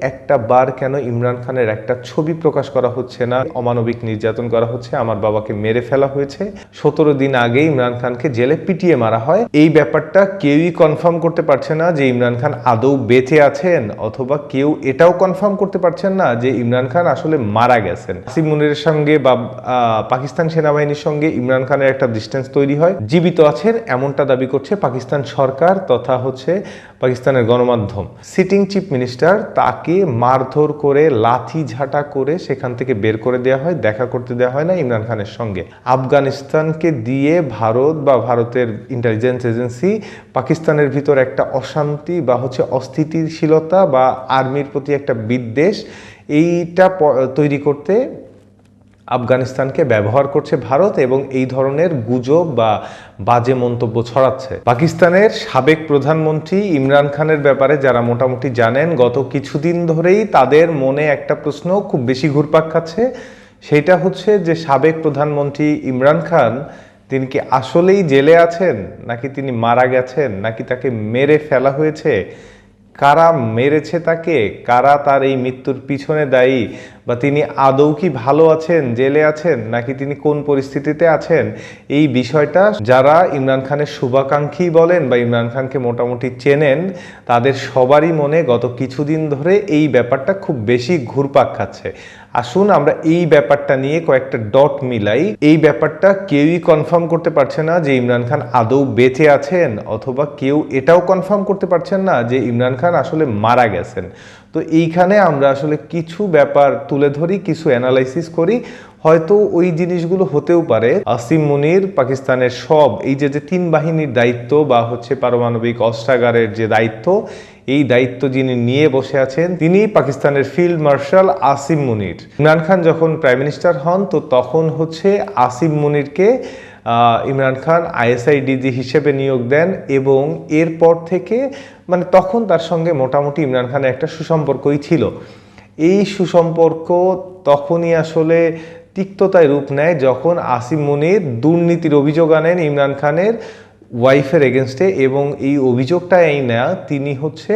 একটা বার কেন ইমরান খানের একটা ছবি প্রকাশ করা হচ্ছে না? অমানবিক নির্যাতন করা হচ্ছে, আমার বাবাকে মেরে ফেলা হয়েছে। সতেরো দিন আগে ইমরান খানকে জেলে পিটিয়ে মারা হয়। এই ব্যাপারটা কেউই কনফার্ম করতে পারছে না যে ইমরান খান আদৌ বেঁচে আছেন অথবা কেউ এটাও কনফার্ম করতে পারছেন না যে ইমরান খান আসলে মারা গেছেন। আসিম মুনিরের সঙ্গে বা পাকিস্তান সেনাবাহিনীর সঙ্গে ইমরান খানের একটা ডিস্টেন্স তৈরি হয়। জীবিত আছেন, এমনটা দাবি করছে পাকিস্তান সরকার তথা হচ্ছে পাকিস্তানের গণমাধ্যম। সিটিং চিফ মিনিস্টার তাকে মারধর করে, লাথি ঝাঁটা করে সেখান থেকে বের করে দেওয়া হয়, দেখা করতে দেওয়া হয় না ইমরান খানের সঙ্গে। আফগানিস্তানকে দিয়ে ভারত বা ভারতের ইন্টেলিজেন্স এজেন্সি পাকিস্তানের ভিতর একটা অশান্তি বা হচ্ছে অস্থিতিশীলতা বা আর্মির প্রতি একটা বিদ্বেষ, এইটা তৈরি করতে আফগানিস্তানকে ব্যবহার করছে ভারত এবং এই ধরনের গুজব বা বাজে মন্তব্য ছড়াচ্ছে। পাকিস্তানের সাবেক প্রধানমন্ত্রী ইমরান খানের ব্যাপারে যারা মোটামুটি জানেন, গত কিছুদিন ধরেই তাদের মনে একটা প্রশ্ন খুব বেশি ঘুরপাক খাচ্ছে। সেটা হচ্ছে যে, সাবেক প্রধানমন্ত্রী ইমরান খান, তিনি কি আসলেই জেলে আছেন? নাকি তিনি মারা গেছেন? নাকি তাকে মেরে ফেলা হয়েছে? কারা মেরেছে তাকে? কারা তার এই মৃত্যুর পিছনে দায়ী? বা তিনি আদৌ কি ভালো আছেন, জেলে আছেন, নাকি তিনি কোন পরিস্থিতিতে আছেন? এই বিষয়টা যারা ইমরান খানের শুভাকাঙ্ক্ষী বলেন বা ইমরান খানকে মোটামুটি চেনেন, তাদের সবারই মনে গত কিছুদিন ধরে এই ব্যাপারটা খুব বেশি ঘুরপাক খাচ্ছে। আসুন, আমরা এই ব্যাপারটা নিয়ে কয়েকটা ডট মিলাই এই ব্যাপারটা কেউই কনফার্ম করতে পারছে না যে ইমরান খান আদৌ বেঁচে আছেন অথবা কেউ এটাও কনফার্ম করতে পারছেন না যে ইমরান খান আসলে মারা গেছেন। তো এইখানে আমরা আসলে কিছু ব্যাপার তুলে ধরি, কিছু অ্যানালাইসিস করি। হয়তো ওই জিনিসগুলো হতেও পারে। আসিম মুনির, পাকিস্তানের সব, এই যে যে তিন বাহিনীর দায়িত্ব বা হচ্ছে পারমাণবিক অস্ত্রাগারের যে দায়িত্ব এই দায়িত্ব যিনি নিয়ে বসে আছেন, তিনি পাকিস্তানের ফিল্ড মার্শাল আসিম মুনির। ইমরান খান যখন প্রাইম মিনিস্টার হন, তো তখন হচ্ছে আসিম মুনিরকে ইমরান খান আইএসআইডিজি হিসেবে নিয়োগ দেন এবং এরপর থেকে মানে তখন তার সঙ্গে মোটামুটি ইমরান খানের একটা সুসম্পর্কই ছিল। এই সুসম্পর্ক তখনই আসলে তিক্ততায় রূপ নেয় যখন আসিম মুনির দুর্নীতির অভিযোগ আনেন ইমরান খানের ওয়াইফের এগেনস্টে এবং এই অভিযোগটা এই নেয়া, তিনি হচ্ছে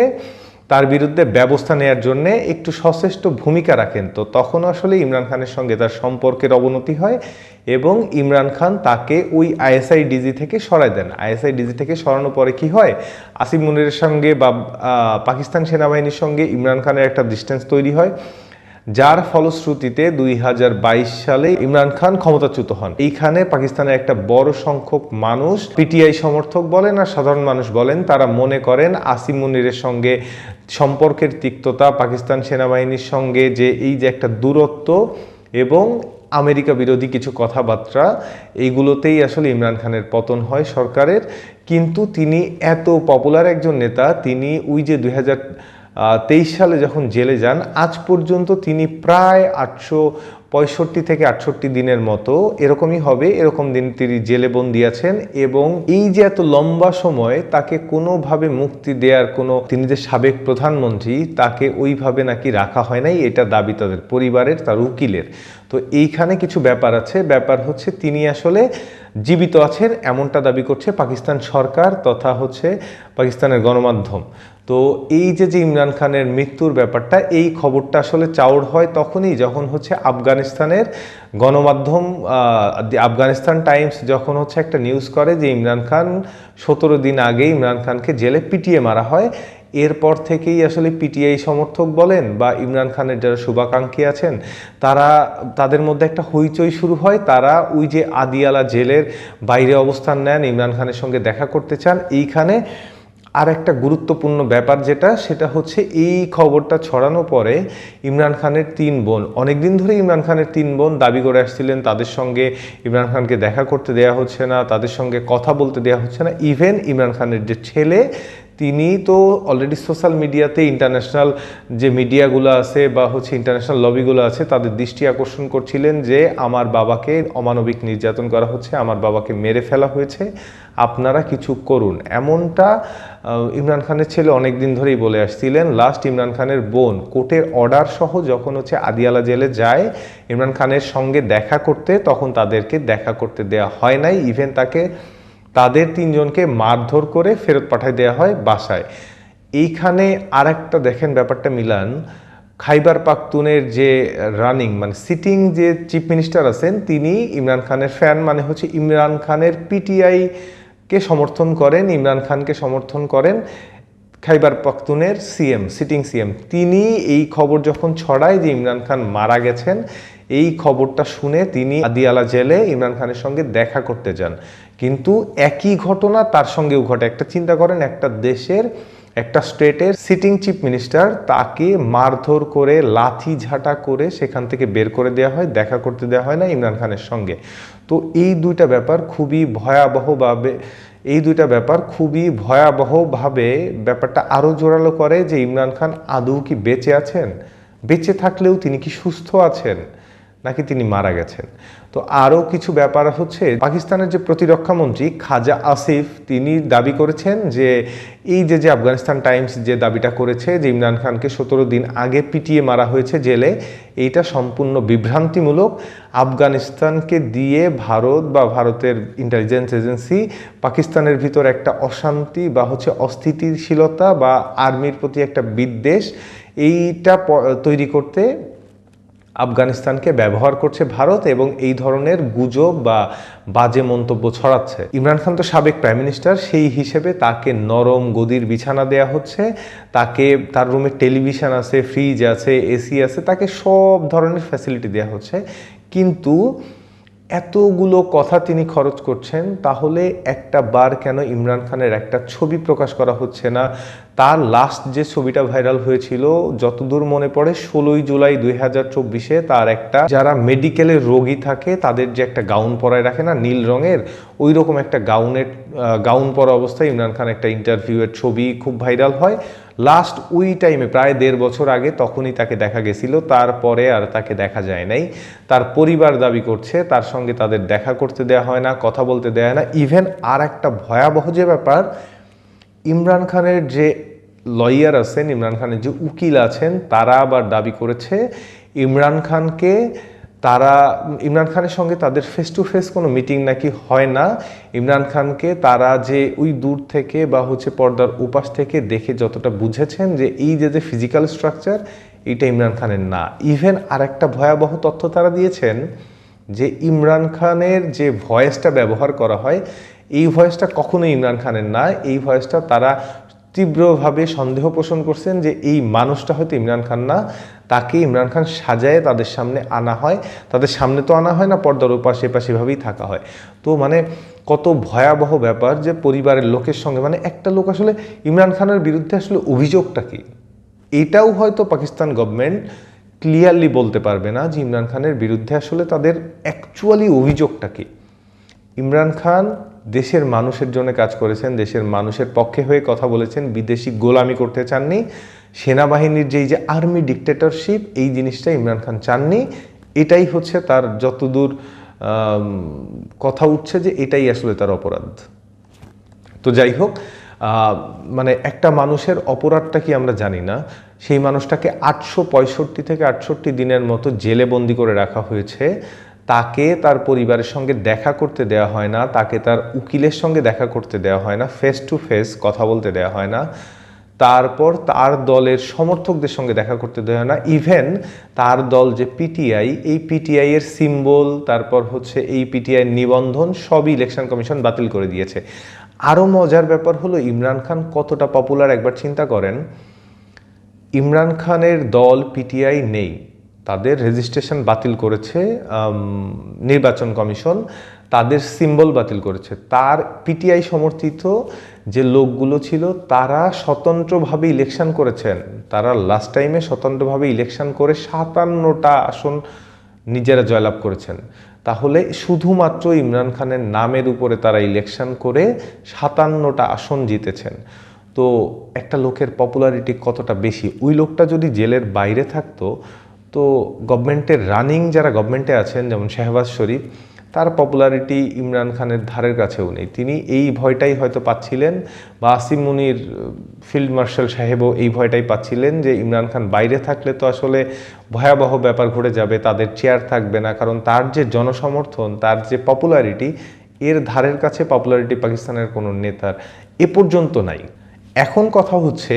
তার বিরুদ্ধে ব্যবস্থা নেয়ার জন্য একটু সচেষ্ট ভূমিকা রাখেন। তো তখন আসলে ইমরান খানের সঙ্গে তার সম্পর্কের অবনতি হয় এবং ইমরান খান তাকে ওই আইএসআই ডিজি থেকে সরায় দেন। আইএসআই ডিজি থেকে সরানোর পরে কি হয়? আসিম মুনিরের সঙ্গে বা পাকিস্তান সেনাবাহিনীর সঙ্গে ইমরান খানের একটা ডিস্টেন্স তৈরি হয়। যার ফলশ্রুতিতে দুই হাজার বাইশ সালে ইমরান খান ক্ষমতাচ্যুত হন। এইখানে পাকিস্তানের একটা বড় সংখ্যক মানুষ পিটিআই সমর্থক বলেন আর সাধারণ মানুষ বলেন, তারা মনে করেন আসিম মুনিরের সঙ্গে সম্পর্কের তিক্ততা, পাকিস্তান সেনাবাহিনীর সঙ্গে যে এই যে একটা দূরত্ব এবং আমেরিকা বিরোধী কিছু কথাবার্তা, এইগুলোতেই আসলে ইমরান খানের পতন হয় সরকারের। কিন্তু তিনি এত পপুলার একজন নেতা, তিনি ওই যে দুই হাজার তেইশ সালে যখন জেলে যান, আজ পর্যন্ত তিনি প্রায় আটশো পঁয়ষট্টি থেকে আটষট্টি দিনের মতো এরকমই হবে, এরকম দিন তিনি জেলে বন্দি আছেন এবং এই যে এত লম্বা সময় তাকে কোনোভাবে মুক্তি দেওয়ার কোনো, তিনি যে সাবেক প্রধানমন্ত্রী, তাকে ওইভাবে নাকি রাখা হয় নাই, এটা দাবি তাদের পরিবারের, তার উকিলের। তো এইখানে কিছু ব্যাপার আছে, ব্যাপার হচ্ছে তিনি আসলে জীবিত আছেন, এমনটা দাবি করছে পাকিস্তান সরকার তথা হচ্ছে পাকিস্তানের গণমাধ্যম। তো এই যে যে ইমরান খানের মৃত্যুর ব্যাপারটা, এই খবরটা আসলে চাউর হয় তখনই যখন হচ্ছে আফগানিস্তানের গণমাধ্যম আফগানিস্তান টাইমস যখন হচ্ছে একটা নিউজ করে যে, ইমরান খান সতেরো দিন আগে ইমরান খানকে জেলে পিটিয়ে মারা হয়। এরপর থেকেই আসলে পিটিআই সমর্থক বলেন বা ইমরান খানের যারা শুভাকাঙ্ক্ষী আছেন, তারা, তাদের মধ্যে একটা হইচই শুরু হয়। তারা ওই যে আদিয়ালা জেলের বাইরে অবস্থান নেন, ইমরান খানের সঙ্গে দেখা করতে চান। এইখানে আর একটা গুরুত্বপূর্ণ ব্যাপার যেটা, সেটা হচ্ছে এই খবরটা ছড়ানো পরে ইমরান খানের তিন বোন, অনেকদিন ধরে ইমরান খানের তিন বোন দাবি করে আসছিলেন, তাদের সঙ্গে ইমরান খানকে দেখা করতে দেয়া হচ্ছে না, তাদের সঙ্গে কথা বলতে দেয়া হচ্ছে না ইভেন ইমরান খানের যে ছেলে তিনি তো অলরেডি সোশ্যাল মিডিয়াতে ইন্টারন্যাশনাল যে মিডিয়াগুলো আছে বা হচ্ছে ইন্টারন্যাশনাল লবিগুলো আছে, তাদের দৃষ্টি আকর্ষণ করছিলেন যে আমার বাবাকে অমানবিক নির্যাতন করা হচ্ছে, আমার বাবাকে মেরে ফেলা হয়েছে, আপনারা কিছু করুন। এমনটা ইমরান খানের ছেলে অনেক দিন ধরেই বলে আসছিলেন লাস্ট ইমরান খানের বোন, কোর্টের অর্ডার সহ যখন হচ্ছে আদিয়ালা জেলে যায়, ইমরান খানের সঙ্গে দেখা করতে, তখন তাদেরকে দেখা করতে দেয়া হয় নাই ইভেন তাকে তাদের তিনজনকে মারধর করে ফেরত পাঠায় দেওয়া হয় বাসায়। এইখানে আরেকটা দেখেন ব্যাপারটা, মিলান। খাইবার পাখতুনের যে রানিং মানে সিটিং যে চিফ মিনিস্টার আছেন, তিনি ইমরান খানের ফ্যান মানে হচ্ছে ইমরান খানের পিটিআই কে সমর্থন করেন, ইমরান খানকে সমর্থন করেন খাইবার পাখতুনের সিএম সিটিং সিএম তিনি এই খবর যখন ছড়ায় যে ইমরান খান মারা গেছেন, এই খবরটা শুনে তিনি আদিয়ালা জেলে ইমরান খানের সঙ্গে দেখা করতে যান। কিন্তু একই ঘটনা তার সঙ্গেও ঘটে। একটা চিন্তা করেন, একটা দেশের, একটা স্টেটের সিটিং চিফ মিনিস্টার তাকে মারধর করে, লাথি ঝাঁটা করে সেখান থেকে বের করে দেওয়া হয়, দেখা করতে দেওয়া হয় না ইমরান খানের সঙ্গে। তো এই দুইটা ব্যাপার খুবই ভয়াবহভাবে, এই দুইটা ব্যাপার খুবই ভয়াবহভাবে ব্যাপারটা আরও জোরালো করে যে ইমরান খান আদৌ কি বেঁচে আছেন? বেঁচে থাকলেও তিনি কি সুস্থ আছেন? নাকি তিনি মারা গেছেন। তো আরও কিছু ব্যাপার হচ্ছে, পাকিস্তানের যে প্রতিরক্ষা মন্ত্রী খাজা আসিফ, তিনি দাবি করেছেন যে এই যে যে আফগানিস্তান টাইমস যে দাবিটা করেছে যে ইমরান খানকে সতেরো দিন আগে পিটিয়ে মারা হয়েছে জেলে, এইটা সম্পূর্ণ বিভ্রান্তিমূলক। আফগানিস্তানকে দিয়ে ভারত বা ভারতের ইন্টেলিজেন্স এজেন্সি পাকিস্তানের ভিতর একটা অশান্তি বা হচ্ছে অস্থিতিশীলতা বা আর্মির প্রতি একটা বিদ্বেষ, এইটা তৈরি করতে আফগানিস্তানকে ব্যবহার করছে ভারত এবং এই ধরনের গুজব বা বাজে মন্তব্য ছড়াচ্ছে। ইমরান খান তো সাবেক প্রাইম মিনিস্টার, সেই হিসেবে তাকে নরম গদির বিছানা দেয়া হচ্ছে। তাকে, তার রুমে টেলিভিশন আছে, ফ্রিজ আছে, এসি আছে, তাকে সব ধরনের ফ্যাসিলিটি দেওয়া হচ্ছে। কিন্তু এতগুলো কথা তিনি খরচ করছেন, তাহলে একটা বার কেন ইমরান খানের একটা ছবি প্রকাশ করা হচ্ছে না? তার লাস্ট যে ছবিটা ভাইরাল হয়েছিল, যতদূর মনে পড়ে, ষোলোই জুলাই দুই হাজার চব্বিশে তার একটা, যারা মেডিকেলে রোগী থাকে, তাদের যে একটা গাউন পরায় রাখে না, নীল রঙের ওই রকম একটা গাউনের গাউন পরা অবস্থায় ইমরান খান একটা ইন্টারভিউয়ের ছবি খুব ভাইরাল হয়। লাস্ট ওই টাইমে প্রায় দেড় বছর আগে তখনই তাকে দেখা গেছিল, তারপরে আর তাকে দেখা যায় নাই। তার পরিবার দাবি করছে, তার সঙ্গে তাদের দেখা করতে দেওয়া হয় না, কথা বলতে দেওয়া হয় না। ইভেন আর একটা ভয়াবহ যে ব্যাপার, ইমরান খানের যে লয়ার আছেন ইমরান খানের যে উকিল আছেন, তারা আবার দাবি করেছে, ইমরান খানকে তারা, ইমরান খানের সঙ্গে তাদের ফেস টু ফেস কোনো মিটিং নাকি হয় না। ইমরান খানকে তারা যে ওই দূর থেকে বা হচ্ছে পর্দার উপাস থেকে দেখে যতটা বুঝেছেন যে এই যে যে ফিজিক্যাল স্ট্রাকচার এটা ইমরান খানের না। ইভেন আর একটা ভয়াবহ তথ্য তারা দিয়েছেন যে ইমরান খানের যে ভয়েসটা ব্যবহার করা হয়, এই ভয়েসটা কখনোই ইমরান খানের না। এই ভয়েসটা তারা তীব্রভাবে সন্দেহ পোষণ করছেন যে এই মানুষটা হয়তো ইমরান খান না, তাকে ইমরান খান সাজায় তাদের সামনে আনা হয়। তাদের সামনে তো আনা হয় না, পর্দার ওপাশে পাশেভাবেই থাকা হয়। তো মানে কত ভয়াবহ ব্যাপার যে পরিবারের লোকের সঙ্গে মানে একটা লোক আসলে ইমরান খানের বিরুদ্ধে আসলে অভিযোগটা কি? এটাও হয়তো পাকিস্তান গভর্নমেন্ট ক্লিয়ারলি বলতে পারবে না যে ইমরান খানের বিরুদ্ধে আসলে তাদের অ্যাকচুয়ালি অভিযোগটা কি। ইমরান খান দেশের মানুষের জন্য কাজ করেছেন, দেশের মানুষের পক্ষে হয়ে কথা বলেছেন, বিদেশি গোলামি করতে চাননি, সেনাবাহিনীর যেই যে আর্মি ডিক্টেটরশিপ এই জিনিসটা ইমরান খান চাননি। এটাই হচ্ছে তার যতদূর কথা উঠছে যে এটাই আসলে তার অপরাধ। তো যাই হোক মানে একটা মানুষের অপরাধটা কি আমরা জানি না, সেই মানুষটাকে আটশো পঁয়ষট্টি থেকে আটষট্টি দিনের মতো জেলে বন্দি করে রাখা হয়েছে। তাকে তার পরিবারের সঙ্গে দেখা করতে দেওয়া হয় না, তাকে তার উকিলের সঙ্গে দেখা করতে দেওয়া হয় না ফেস টু ফেস কথা বলতে দেওয়া হয় না। তারপর তার দলের সমর্থকদের সঙ্গে দেখা করতে দেওয়া না। ইভেন তার দল যে পিটিআই এই পিটিআই এর সিম্বল তারপর হচ্ছে এই পিটিআই নিবন্ধন সবই ইলেকশন কমিশন বাতিল করে দিয়েছে। আরও মজার ব্যাপার হলো, ইমরান খান কতটা পপুলার একবার চিন্তা করেন। ইমরান খানের দল পিটিআই নেই। তাদের রেজিস্ট্রেশন বাতিল করেছে নির্বাচন কমিশন, তাদের সিম্বল বাতিল করেছে। তার পিটিআই সমর্থিত যে লোকগুলো ছিল, তারা স্বতন্ত্রভাবে ইলেকশন করেছেন। তারা লাস্ট টাইমে স্বতন্ত্রভাবে ইলেকশন করে সাতান্নটা আসন নিজেরা জয়লাভ করেছেন। তাহলে শুধুমাত্র ইমরান খানের নামের উপরে তারা ইলেকশন করে সাতান্নটা আসন জিতেছেন। তো একটা লোকের পপুলারিটি কতটা বেশি? ওই লোকটা যদি জেলের বাইরে থাকতো তো গভর্নমেন্টের রানিং যারা গভর্নমেন্টে আছেন, যেমন শাহবাজ শরীফ, তার পপুলারিটি ইমরান খানের ধারের কাছেও নেই। তিনি এই ভয়টাই হয়তো পাচ্ছিলেন, বা আসিম মুনির ফিল্ড মার্শাল সাহেবও এই ভয়টাই পাচ্ছিলেন যে ইমরান খান বাইরে থাকলে তো আসলে ভয়াবহ ব্যাপার ঘটে যাবে, তাদের চেয়ার থাকবে না, কারণ তার যে জনসমর্থন, তার যে পপুলারিটি এর ধারের কাছে পপুলারিটি পাকিস্তানের কোনো নেতার এ পর্যন্ত নাই। এখন কথা হচ্ছে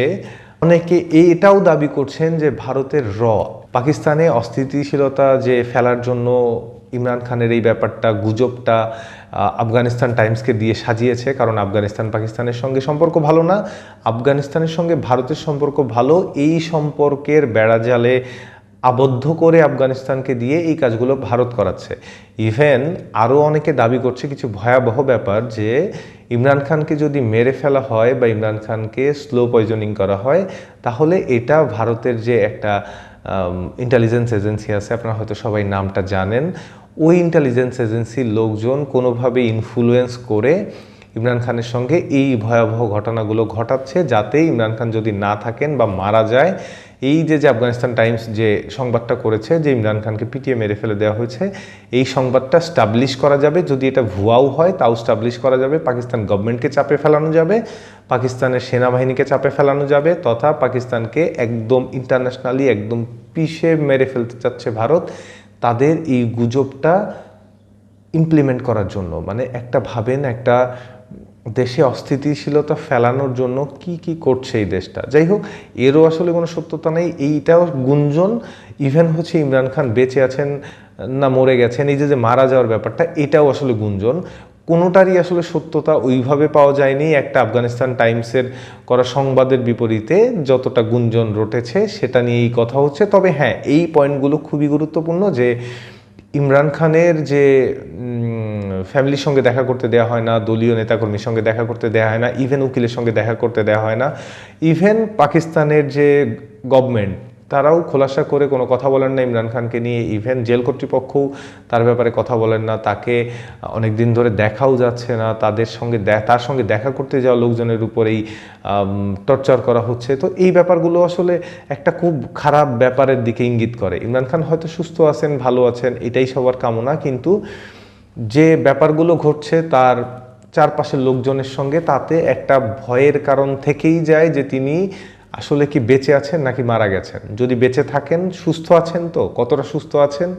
অনেকে এটাও দাবি করছেন যে ভারতের র, পাকিস্তানে অস্থিতিশীলতা যে ফেলার জন্য ইমরান খানের এই ব্যাপারটা, গুজবটা আফগানিস্তান টাইমসকে দিয়ে সাজিয়েছে, কারণ আফগানিস্তান পাকিস্তানের সঙ্গে সম্পর্ক ভালো না। আফগানিস্তানের সঙ্গে ভারতের সম্পর্ক ভালো, এই সম্পর্কের বেড়াজালে আবদ্ধ করে আফগানিস্তানকে দিয়ে এই কাজগুলো ভারত করাচ্ছে। ইভেন আরও অনেকে দাবি করছে কিছু ভয়াবহ ব্যাপার যে ইমরান খানকে যদি মেরে ফেলা হয় বা ইমরান খানকে স্লো পয়জনিং করা হয়, তাহলে এটা ভারতের যে একটা ইন্টেলিজেন্স এজেন্সি আছে, আপনারা হয়তো সবাই নামটা জানেন, ওই ইন্টেলিজেন্স এজেন্সির লোকজন কোনোভাবে ইনফ্লুয়েন্স করে ইমরান খানের সঙ্গে এই ভয়াবহ ঘটনাগুলো ঘটাচ্ছে, যাতে ইমরান খান যদি না থাকেন বা মারা যায় এই যে যে আফগানিস্তান টাইমস যে সংবাদটা করেছে যে ইমরান খানকে পিটিয়ে মেরে ফেলে দেওয়া হয়েছে, এই সংবাদটা স্টাবলিশ করা যাবে। যদি এটা ভুয়াও হয়, তাও স্টাবলিশ করা যাবে। পাকিস্তান গভর্নমেন্টকে চাপে ফেলানো যাবে, পাকিস্তানের সেনাবাহিনীকে চাপে ফেলানো যাবে, তথা পাকিস্তানকে একদম ইন্টারন্যাশনালি একদম পিষে মেরে ফেলতে চাচ্ছে ভারত। তাদের এই গুজবটা ইমপ্লিমেন্ট করার জন্য মানে একটা ভাবেন, একটা দেশে অস্থিতিশীলতা ফেলানোর জন্য কি কি করছে এই দেশটা? যাই হোক, এরও আসলে কোনো সত্যতা নেই। এইটাও গুঞ্জন। ইভেন হচ্ছে ইমরান খান বেঁচে আছেন না মরে গেছেন, এই যে যে মারা যাওয়ার ব্যাপারটা, এটাও আসলে গুঞ্জন। কোনোটারই আসলে সত্যতা ওইভাবে পাওয়া যায়নি। একটা আফগানিস্তান টাইমসের করা সংবাদের বিপরীতে যতটা গুঞ্জন রটেছে, সেটা নিয়ে এই কথা হচ্ছে। তবে হ্যাঁ এই পয়েন্টগুলো খুবই গুরুত্বপূর্ণ যে ইমরান খানের যে ফ্যামিলির সঙ্গে দেখা করতে দেওয়া হয় না, দলীয় নেতাকর্মীর সঙ্গে দেখা করতে দেওয়া হয় না ইভেন উকিলের সঙ্গে দেখা করতে দেওয়া হয় না ইভেন পাকিস্তানের যে গভর্নমেন্ট তারাও খোলাসা করে কোনো কথা বলেন না, ইমরান খানকে নিয়ে ইভেন জেল কর্তৃপক্ষও তার ব্যাপারে কথা বলেন না, তাকে অনেক দিন ধরে দেখাও যাচ্ছে না, তাদের সঙ্গে তার সঙ্গে দেখা করতে যাওয়া লোকজনের উপরেই টর্চার করা হচ্ছে। তো এই ব্যাপারগুলো আসলে একটা খুব খারাপ ব্যাপারের দিকে ইঙ্গিত করে। ইমরান খান হয়তো সুস্থ আছেন, ভালো আছেন, এটাই সবার কামনা, কিন্তু যে ব্যাপারগুলো ঘটছে তার চারপাশের লোকজনের সঙ্গে তাতে একটা ভয়ের কারণ থেকেই যায় যে তিনি আসলে কি বেঁচে আছেন নাকি মারা গেছেন? যদি বেঁচে থাকেন, সুস্থ আছেন তো? কতটা সুস্থ আছেন?